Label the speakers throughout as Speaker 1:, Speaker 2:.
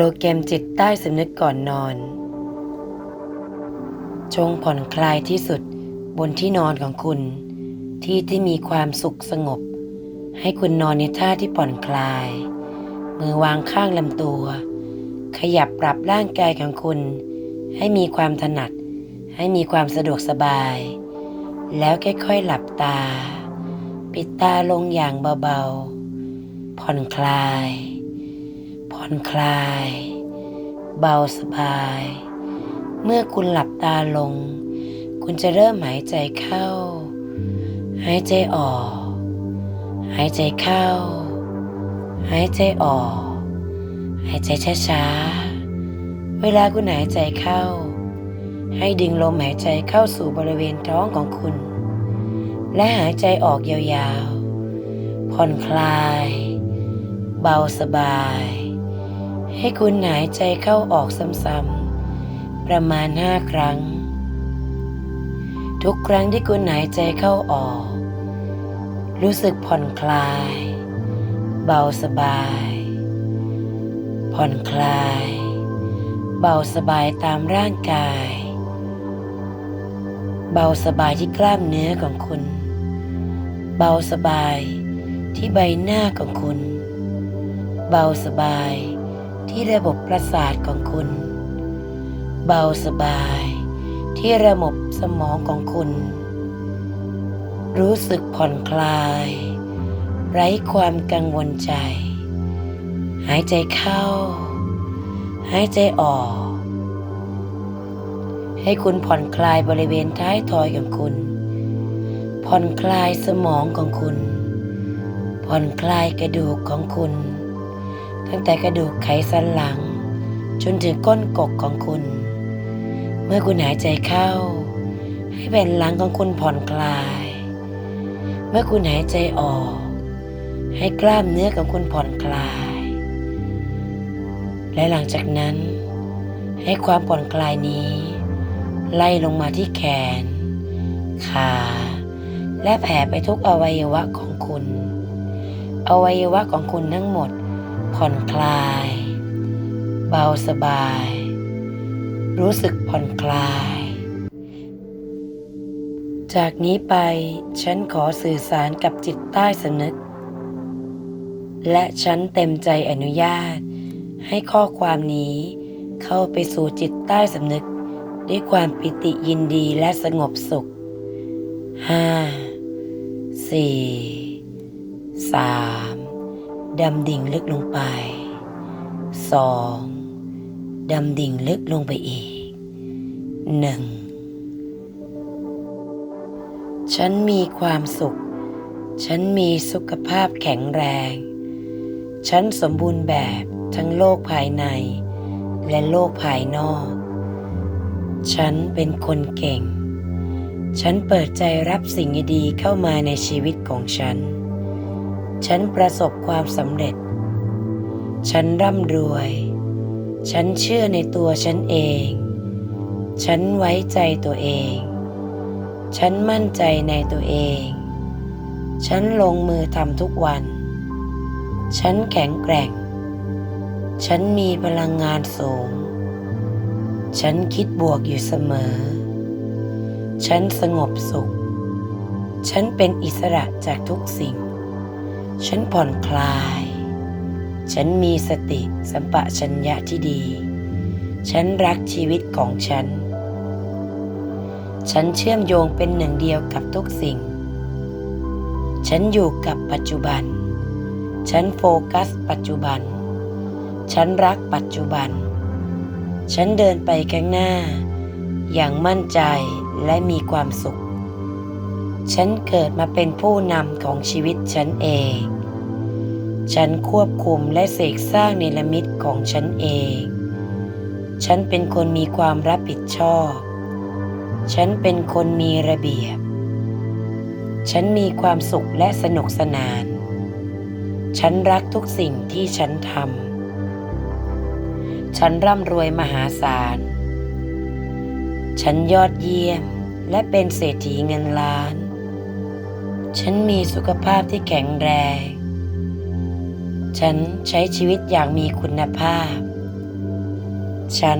Speaker 1: รแกรมจิตใต้สำนึกก่อนนอน จงผ่อนคลายที่สุดบนที่นอนของคุณ ที่ที่มีความสุขสงบ ให้คุณนอนในท่าที่ผ่อนคลาย มือวางข้างลำตัว ขยับปรับร่างกายของคุณ ให้มีความถนัด ให้มีความสะดวกสบาย แล้วค่อยๆหลับตา ปิดตาลงอย่างเบาๆ ผ่อนคลาย อนคลาย เบาสบาย เมื่อคุณหลับตาลง คุณจะเริ่มหายใจเข้า หายใจออก หายใจเข้า หายใจออก หายใจช้าๆ เวลาคุณหายใจเข้า ให้ดึงลมหายใจเข้าสู่บริเวณท้องของคุณ และหายใจออกยาวๆ ผ่อนคลายเบาสบาย ให้คุณหายใจเข้าออกซ้ำๆประมาณห้าครั้ง ทุกครั้งที่คุณหายใจเข้าออก รู้สึกผ่อนคลาย เบาสบาย ผ่อนคลาย เบาสบายตามร่างกาย เบาสบายที่กล้ามเนื้อของคุณ เบาสบายที่ใบหน้าของคุณ เบาสบาย ที่ระบบประสาทของคุณ เบาสบายที่ระบบสมองของคุณ รู้สึกผ่อนคลาย ไร้ความกังวลใจ หายใจเข้า หายใจออก ให้คุณผ่อนคลายบริเวณท้ายทอยของคุณ ผ่อนคลายสมองของคุณ ผ่อนคลายกระดูกของคุณ ตั้งแต่กระดูกไขสันหลัง จนถึงก้นกกของคุณ เมื่อคุณหายใจเข้า ให้แผ่นหลังของคุณผ่อนคลาย เมื่อคุณหายใจออก ให้กล้ามเนื้อของคุณผ่อนคลาย และหลังจากนั้น ให้ความผ่อนคลายนี้ ไล่ลงมาที่แขน ขา และแผ่ไปทุกอวัยวะของคุณ อวัยวะของคุณทั้งหมด ผ่อนคลาย เบาสบาย รู้สึกผ่อนคลาย จากนี้ไปฉันขอสื่อสารกับจิตใต้สำนึก และฉันเต็มใจอนุญาต ให้ข้อความนี้เข้าไปสู่จิตใต้สำนึก ด้วยความปิติยินดีและสงบสุขห้าสี่สาม ดำดิ่งลึกลงไปสองดำดิ่งลึกลงไปอีกหนึ่งฉันมีความสุข ฉันมีสุขภาพแข็งแรง ฉันสมบูรณ์แบบทั้งโลกภายใน และโลกภายนอก ฉันเป็นคนเก่ง ฉันเปิดใจรับสิ่งดีๆเข้ามาในชีวิตของฉัน ฉันประสบความสำเร็จ ฉันร่ำรวย ฉันเชื่อในตัวฉันเอง ฉันไว้ใจตัวเอง ฉันมั่นใจในตัวเอง ฉันลงมือทำทุกวัน ฉันแข็งแกร่ง ฉันมีพลังงานสูง ฉันคิดบวกอยู่เสมอ ฉันสงบสุข ฉันเป็นอิสระจากทุกสิ่ง ฉันผ่อนคลาย ฉันมีสติสัมปชัญญะที่ดี ฉันรักชีวิตของฉัน ฉันเชื่อมโยงเป็นหนึ่งเดียวกับทุกสิ่ง ฉันอยู่กับปัจจุบัน ฉันโฟกัสปัจจุบัน ฉันรักปัจจุบัน ฉันเดินไปข้างหน้า อย่างมั่นใจและมีความสุขฉันเกิดมาเป็นผู้นำของชีวิตฉันเอง ฉันควบคุมและเสกสร้างเนรมิตของฉันเอง ฉันเป็นคนมีความรับผิดชอบ ฉันเป็นคนมีระเบียบ ฉันมีความสุขและสนุกสนาน ฉันรักทุกสิ่งที่ฉันทำ ฉันร่ำรวยมหาศาล ฉันยอดเยี่ยมและเป็นเศรษฐีเงินล้าน ฉันมีสุขภาพที่แข็งแรง ฉันใช้ชีวิตอย่างมีคุณภาพ ฉัน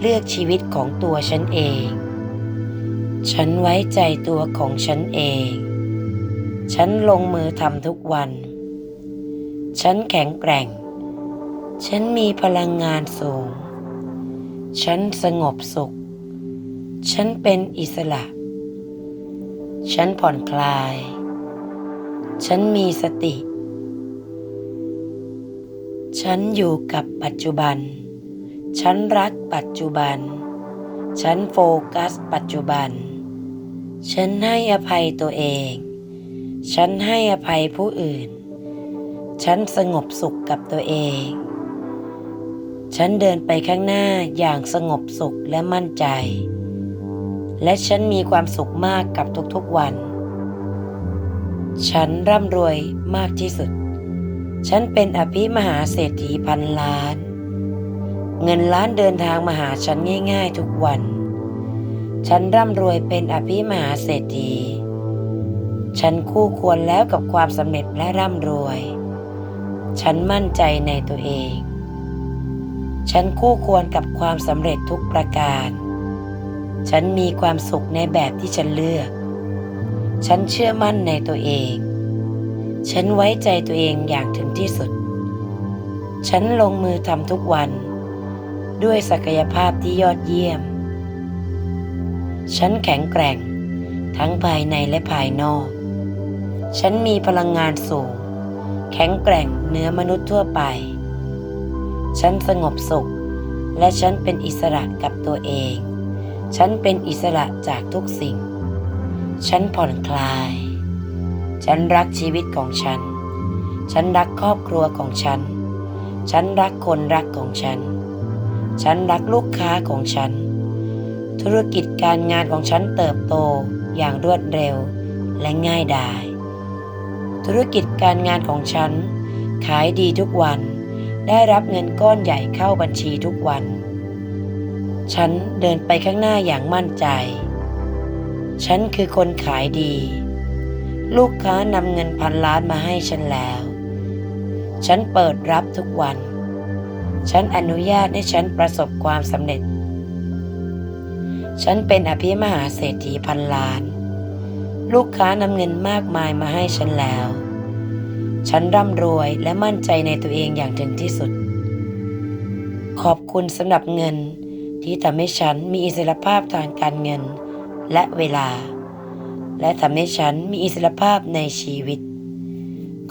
Speaker 1: เลือกชีวิตของตัวฉันเอง ฉันไว้ใจตัวของฉันเอง ฉันลงมือทำทุกวัน ฉันแข็งแกร่ง ฉันมีพลังงานสูง ฉันสงบสุข ฉันเป็นอิสระ ฉันผ่อนคลาย ฉันมีสติ ฉันอยู่กับปัจจุบัน ฉันรักปัจจุบัน ฉันโฟกัสปัจจุบัน ฉันให้อภัยตัวเอง ฉันให้อภัยผู้อื่น ฉันสงบสุขกับตัวเอง ฉันเดินไปข้างหน้าอย่างสงบสุขและมั่นใจ และฉันมีความสุขมากกับทุกๆวัน ฉันร่ำรวยมากที่สุด ฉันเป็นอภิมหาเศรษฐีพันล้าน เงินล้านเดินทางมาหาฉันง่ายๆทุกวัน ฉันร่ำรวยเป็นอภิมหาเศรษฐี ฉันคู่ควรแล้วกับความสำเร็จและร่ำรวย ฉันมั่นใจในตัวเอง ฉันคู่ควรกับความสำเร็จทุกประการ ฉันมีความสุขในแบบที่ฉันเลือก ฉันเชื่อมั่นในตัวเอง ฉันไว้ใจตัวเองอย่างถึงที่สุด ฉันลงมือทำทุกวัน ด้วยศักยภาพที่ยอดเยี่ยม ฉันแข็งแกร่ง ทั้งภายในและภายนอก ฉันมีพลังงานสูง แข็งแกร่งเหนือมนุษย์ทั่วไป ฉันสงบสุข และฉันเป็นอิสระกับตัวเอง ฉันเป็นอิสระจากทุกสิ่ง ฉันผ่อนคลาย ฉันรักชีวิตของฉัน ฉันรักครอบครัวของฉัน ฉันรักคนรักของฉัน ฉันรักลูกค้าของฉัน ธุรกิจการงานของฉันเติบโตอย่างรวดเร็วและง่ายดาย ธุรกิจการงานของฉัน ขายดีทุกวัน ได้รับเงินก้อนใหญ่เข้าบัญชีทุกวัน ฉันเดินไปข้างหน้าอย่างมั่นใจ ฉันคือคนขายดี ลูกค้านำเงินพันล้านมาให้ฉันแล้ว ฉันเปิดรับทุกวัน ฉันอนุญาตให้ฉันประสบความสำเร็จ ฉันเป็นอภิมหาเศรษฐีพันล้าน ลูกค้านำเงินมากมายมาให้ฉันแล้ว ฉันร่ำรวยและมั่นใจในตัวเองอย่างถึงที่สุด ขอบคุณสำหรับเงินที่ทำให้ฉันมีอิสรภาพทางการเงินและเวลา และทำให้ฉันมีอิสรภาพในชีวิต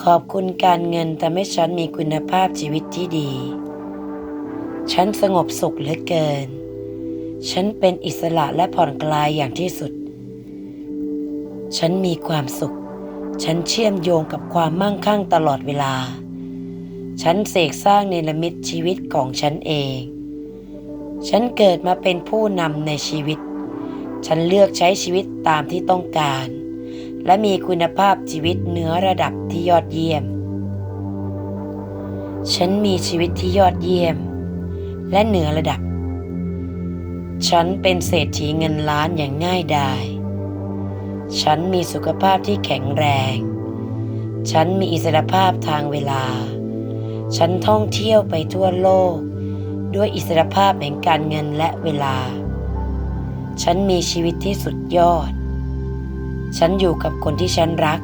Speaker 1: ขอบคุณการเงินทำให้ฉันมีคุณภาพชีวิตที่ดี ฉันสงบสุขเหลือเกิน ฉันเป็นอิสระและผ่อนคลายอย่างที่สุด ฉันมีความสุข ฉันเชื่อมโยงกับความมั่งคั่งตลอดเวลา ฉันเสกสร้างเนรมิตชีวิตของฉันเอง ฉันเกิดมาเป็นผู้นำในชีวิต ฉันเลือกใช้ชีวิตตามที่ต้องการ และมีคุณภาพชีวิตเหนือระดับที่ยอดเยี่ยม ฉันมีชีวิตที่ยอดเยี่ยม และเหนือระดับ ฉันเป็นเศรษฐีเงินล้านอย่างง่ายดาย ฉันมีสุขภาพที่แข็งแรง ฉันมีอิสรภาพทางเวลา ฉันท่องเที่ยวไปทั่วโลก ด้วยอิสรภาพแห่งการเงินและเวลา ฉันมีชีวิตที่สุดยอด ฉันอยู่กับคนที่ฉันรัก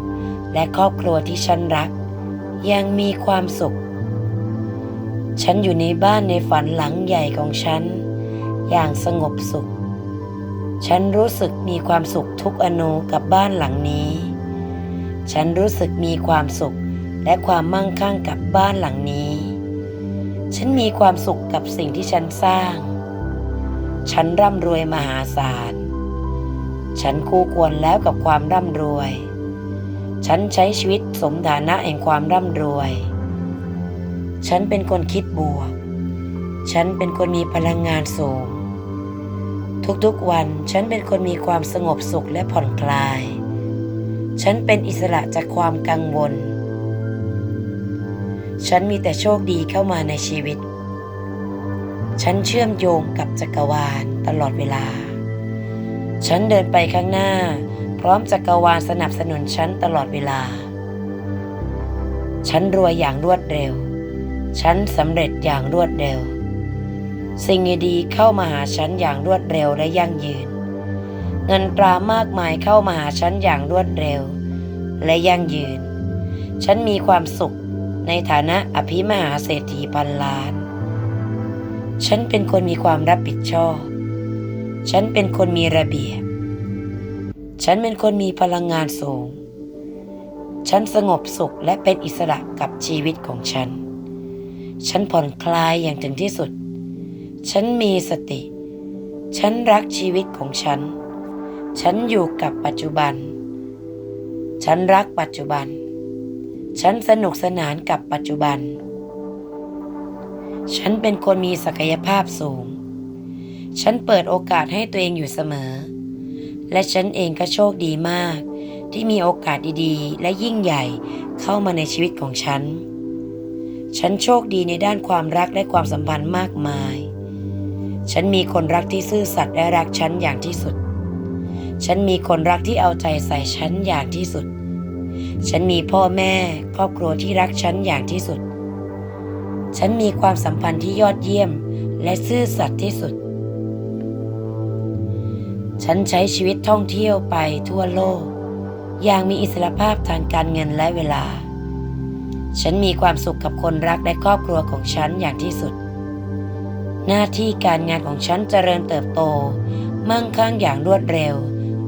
Speaker 1: และครอบครัวที่ฉันรัก ยังมีความสุข ฉันอยู่ในบ้านในฝันหลังใหญ่ของฉัน อย่างสงบสุข ฉันรู้สึกมีความสุขทุกอนูกับบ้านหลังนี้ ฉันรู้สึกมีความสุขและความมั่งคั่งกับบ้านหลังนี้ ฉันมีความสุขกับสิ่งที่ฉันสร้าง ฉันร่ำรวยมหาศาล ฉันคู่ควรแล้วกับความร่ำรวย ฉันใช้ชีวิตสมฐานะแห่งความร่ำรวย ฉันเป็นคนคิดบวก ฉันเป็นคนมีพลังงานสูง ทุกๆวันฉันเป็นคนมีความสงบสุขและผ่อนคลาย ฉันเป็นอิสระจากความกังวล ฉันมีแต่โชคดีเข้ามาในชีวิต ฉันเชื่อมโยงกับจักรวาลตลอดเวลา ฉันเดินไปข้างหน้า พร้อมจักรวาลสนับสนุนฉันตลอดเวลา ฉันรวยอย่างรวดเร็ว ฉันสำเร็จอย่างรวดเร็ว สิ่งดีๆเข้ามาหาฉันอย่างรวดเร็วและยั่งยืน เงินตรามากมายเข้ามาหาฉันอย่างรวดเร็ว และยั่งยืน ฉันมีความสุขในฐานะอภิมหาเศรษฐีพันล้าน ฉันเป็นคนมีความรับผิดชอบ ฉันเป็นคนมีระเบียบ ฉันเป็นคนมีพลังงานสูง ฉันสงบสุขและเป็นอิสระกับชีวิตของฉัน ฉันผ่อนคลายอย่างถึงที่สุด ฉันมีสติ ฉันรักชีวิตของฉัน ฉันอยู่กับปัจจุบัน ฉันรักปัจจุบัน ฉันสนุกสนานกับปัจจุบัน ฉันเป็นคนมีศักยภาพสูง ฉันเปิดโอกาสให้ตัวเองอยู่เสมอ และฉันเองก็โชคดีมาก ที่มีโอกาสดีๆ และยิ่งใหญ่เข้ามาในชีวิตของฉัน ฉันโชคดีในด้านความรักและความสัมพันธ์มากมาย ฉันมีคนรักที่ซื่อสัตย์และรักฉันอย่างที่สุด ฉันมีคนรักที่เอาใจใส่ฉันอย่างที่สุด ฉันมีพ่อแม่ครอบครัวที่รักฉันอย่างที่สุด ฉันมีความสัมพันธ์ที่ยอดเยี่ยม และซื่อสัตย์ที่สุด ฉันใช้ชีวิตท่องเที่ยวไปทั่วโลก อย่างมีอิสรภาพทางการเงินและเวลา ฉันมีความสุขกับคนรักและครอบครัวของฉันอย่างที่สุด หน้าที่การงานของฉันเจริญเติบโต มั่งคั่งอย่างรวดเร็ว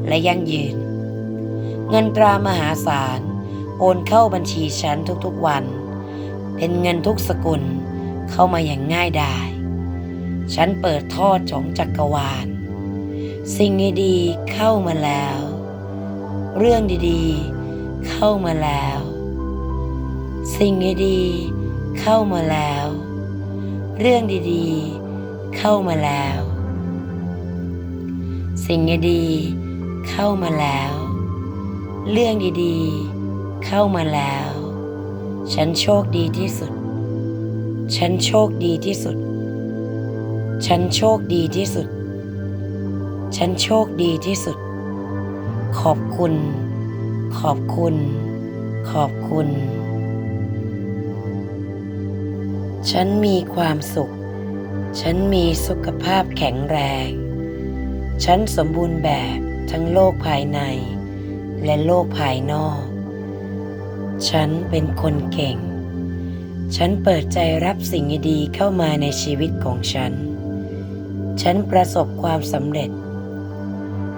Speaker 1: และยั่งยืน เงินตรามหาศาล โอนเข้าบัญชีฉันทุกๆวัน เป็นเงินทุกสกุลเข้ามาอย่างง่ายดาย ฉันเปิดท่อดของจักรวาล สิ่งดีๆเข้ามาแล้ว เรื่องดีๆเข้ามาแล้ว สิ่งดีๆเข้ามาแล้ว เรื่องดีๆเข้ามาแล้ว สิ่งดีๆเข้ามาแล้ว เรื่องดีๆเข้ามาแล้ว ฉันโชคดีที่สุด ฉันโชคดีที่สุด ฉันโชคดีที่สุด ฉันโชคดีที่สุด ขอบคุณ ขอบคุณ ขอบคุณ ฉันมีความสุข ฉันมีสุขภาพแข็งแรง ฉันสมบูรณ์แบบทั้งโลกภายใน และโลกภายนอก ฉันเป็นคนเก่ง ฉันเปิดใจรับสิ่งดีเข้ามาในชีวิตของฉัน ฉันประสบความสำเร็จ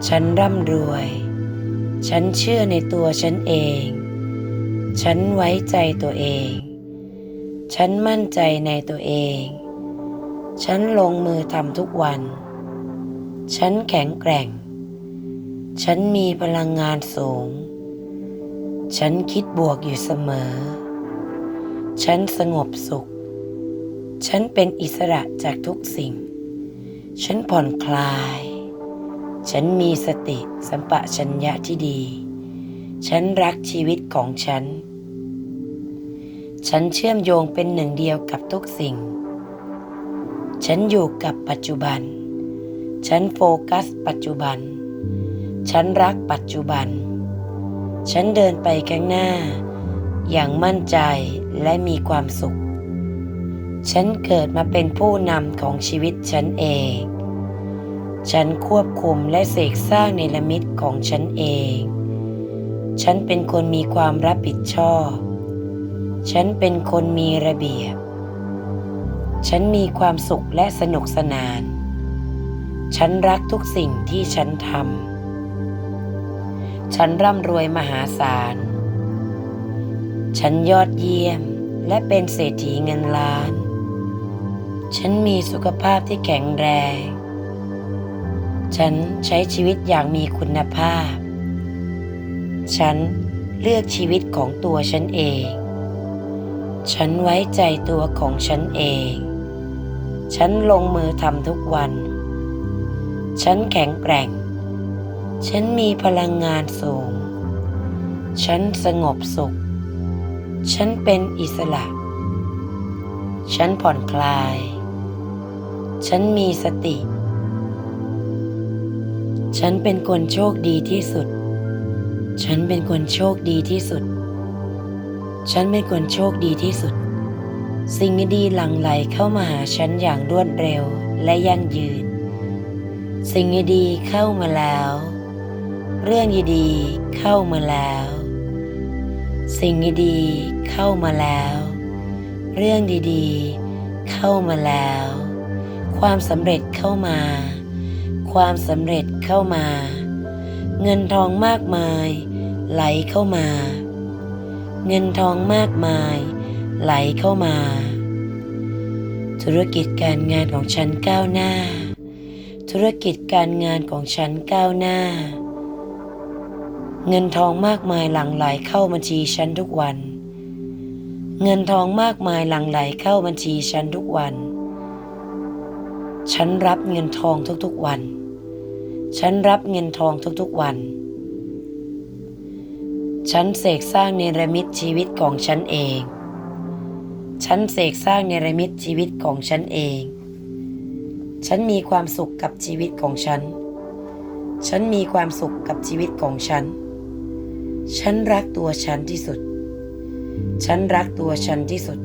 Speaker 1: ฉันร่ำรวย ฉันเชื่อในตัวฉันเอง ฉันไว้ใจตัวเอง ฉันมั่นใจในตัวเอง ฉันลงมือทำทุกวัน ฉันแข็งแกร่ง ฉันมีพลังงานสูง ฉันคิดบวกอยู่เสมอ ฉันสงบสุข ฉันเป็นอิสระจากทุกสิ่ง ฉันผ่อนคลาย ฉันมีสติสัมปชัญญะที่ดี ฉันรักชีวิตของฉัน ฉันเชื่อมโยงเป็นหนึ่งเดียวกับทุกสิ่ง ฉันอยู่กับปัจจุบัน ฉันโฟกัสปัจจุบัน ฉันรักปัจจุบัน ฉันเดินไปข้างหน้า อย่างมั่นใจและมีความสุข ฉันเกิดมาเป็นผู้นำของชีวิตฉันเอง ฉันควบคุมและเสกสร้างในละมิตของฉันเอง ฉันเป็นคนมีความรับผิดชอบ ฉันเป็นคนมีระเบียบ ฉันมีความสุขและสนุกสนาน ฉันรักทุกสิ่งที่ฉันทำ ฉันร่ำรวยมหาศาล ฉันยอดเยี่ยมและเป็นเศรษฐีเงินล้าน ฉันมีสุขภาพที่แข็งแรง ฉันใช้ชีวิตอย่างมีคุณภาพ ฉันเลือกชีวิตของตัวฉันเอง ฉันไว้ใจตัวของฉันเอง ฉันลงมือทำทุกวัน ฉันแข็งแกร่ง ฉันมีพลังงานสูง ฉันสงบสุข ฉันเป็นอิสระ ฉันผ่อนคลาย ฉันมีสติ ฉันเป็นคนโชคดีที่สุด ฉันเป็นคนโชคดีที่สุด ฉันเป็นคนโชคดีที่สุด สิ่งดีๆหลั่งไหลเข้ามาหาฉันอย่างรวดเร็วและยั่งยืน สิ่งดีๆเข้ามาแล้ว เรื่องดีๆเข้ามาแล้ว สิ่งดีๆเข้ามาแล้ว เรื่องดีๆเข้ามาแล้ว ความสำเร็จเข้ามา ความสำเร็จเข้ามา เงินทองมากมาย ไหลเข้ามา เงินทองมากมาย ไหลเข้ามา ธุรกิจการงานของฉันก้าวหน้าธุรกิจการงานของฉันก้าวหน้า เงินทองมากมายหลั่งไหลเข้าบัญชีฉันทุกวัน เงินทองมากมายหลั่งไหลเข้าบัญชีฉันทุกวัน ฉันรับเงินทองทุกๆวัน ฉันรับเงินทองทุกๆวัน ฉันเสกสร้างเนรมิตชีวิตของฉันเอง ฉันเสกสร้างเนรมิตชีวิตของฉันเอง ฉันมีความสุขกับชีวิตของฉัน ฉันมีความสุขกับชีวิตของฉัน ฉันรักตัวฉันที่สุด ฉันรักตัวฉันที่สุด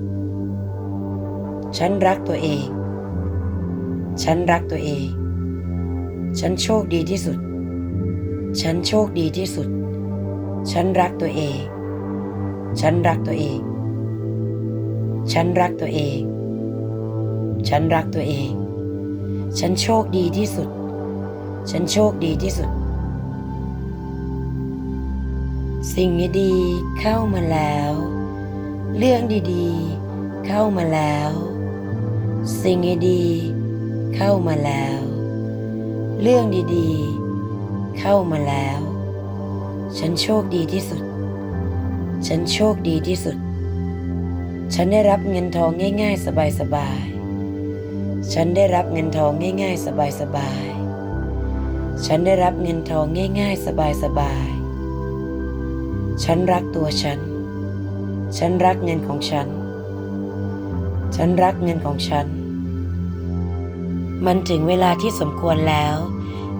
Speaker 1: ฉันรักตัวเอง ฉันรักตัวเอง ฉันโชคดีที่สุด ฉันโชคดีที่สุด ฉันรักตัวเอง ฉันรักตัวเอง ฉันรักตัวเอง ฉันรักตัวเอง ฉันโชคดีที่สุด ฉันโชคดีที่สุด สิ่งดีๆเข้ามาแล้ว เรื่องดีๆ เข้ามาแล้ว สิ่งดีๆเข้ามาแล้ว เรื่องดีๆ เข้ามาแล้ว ฉันโชคดีที่สุด ฉันโชคดีที่สุด ฉันได้รับเงินทองง่าย ๆ สบายๆ ฉันได้รับเงินทองง่าย ๆ สบายๆ ฉันได้รับเงินทองง่าย ๆ สบายๆ ฉันรักตัวฉัน ฉันรักเงินของฉัน ฉันรักเงินของฉัน มันถึงเวลาที่สมควรแล้ว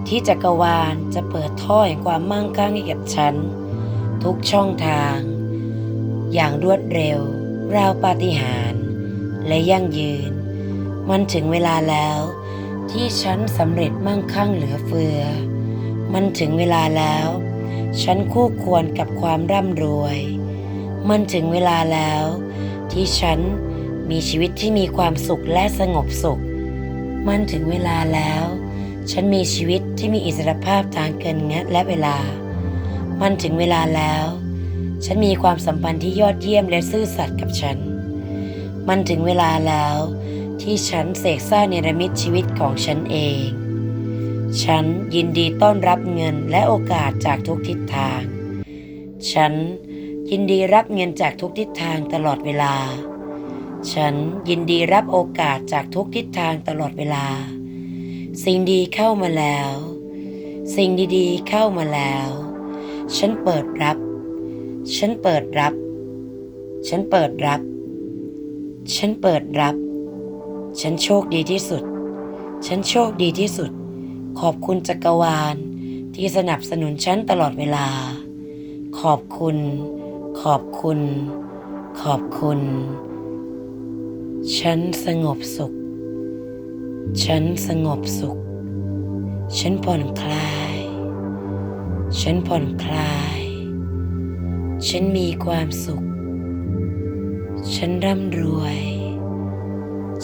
Speaker 1: ที่จักรวาลจะเปิดท่อแห่งความมั่งคั่งให้กับฉัน ทุกช่องทาง อย่างรวดเร็ว ราวปาฏิหาริย์และยั่งยืน มันถึงเวลาแล้ว ที่ฉันสำเร็จมั่งคั่งเหลือเฟือ มันถึงเวลาแล้ว ฉันคู่ควรกับความร่ำรวย มันถึงเวลาแล้ว ที่ฉันมีชีวิตที่มีความสุขและสงบสุข มันถึงเวลาแล้ว ฉันมีชีวิตที่มีอิสรภาพทางเกินงินและเวลา มันถึงเวลาแล้ว ฉันมีความสัมพันธ์ที่ยอดเยี่ยมและซื่อสัตย์กับฉัน มันถึงเวลาแล้ว ที่ฉันเสกสร้างเนรมิตชีวิตของฉันเอง ฉันยินดีต้อนรับเงินและโอกาสจากทุกทิศทาง ฉันยินดีรับเงินจากทุกทิศทางตลอดเวลา ฉันยินดีรับโอกาสจากทุกทิศทางตลอดเวลา สิ่งดีเข้ามาแล้ว สิ่งดีๆเข้ามาแล้ว ฉันเปิดรับ ฉันเปิดรับ ฉันเปิดรับ ฉันเปิดรับ ฉันโชคดีที่สุด ฉันโชคดีที่สุด ขอบคุณจักรวาลที่สนับสนุนฉันตลอดเวลา ขอบคุณ ขอบคุณ ขอบคุณ ฉันสงบสุข ฉันสงบสุข ฉันผ่อนคลาย ฉันผ่อนคลาย ฉันมีความสุข ฉันร่ำรวย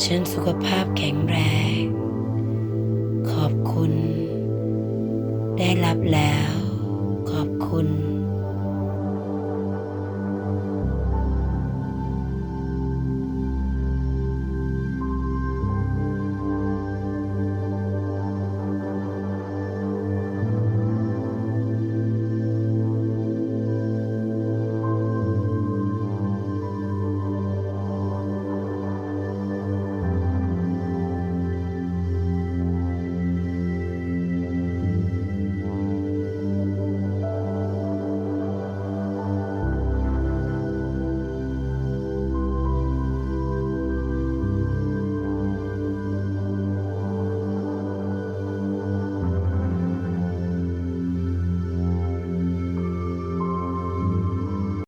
Speaker 1: ฉันสุขภาพแข็งแรง ได้รับแล้ว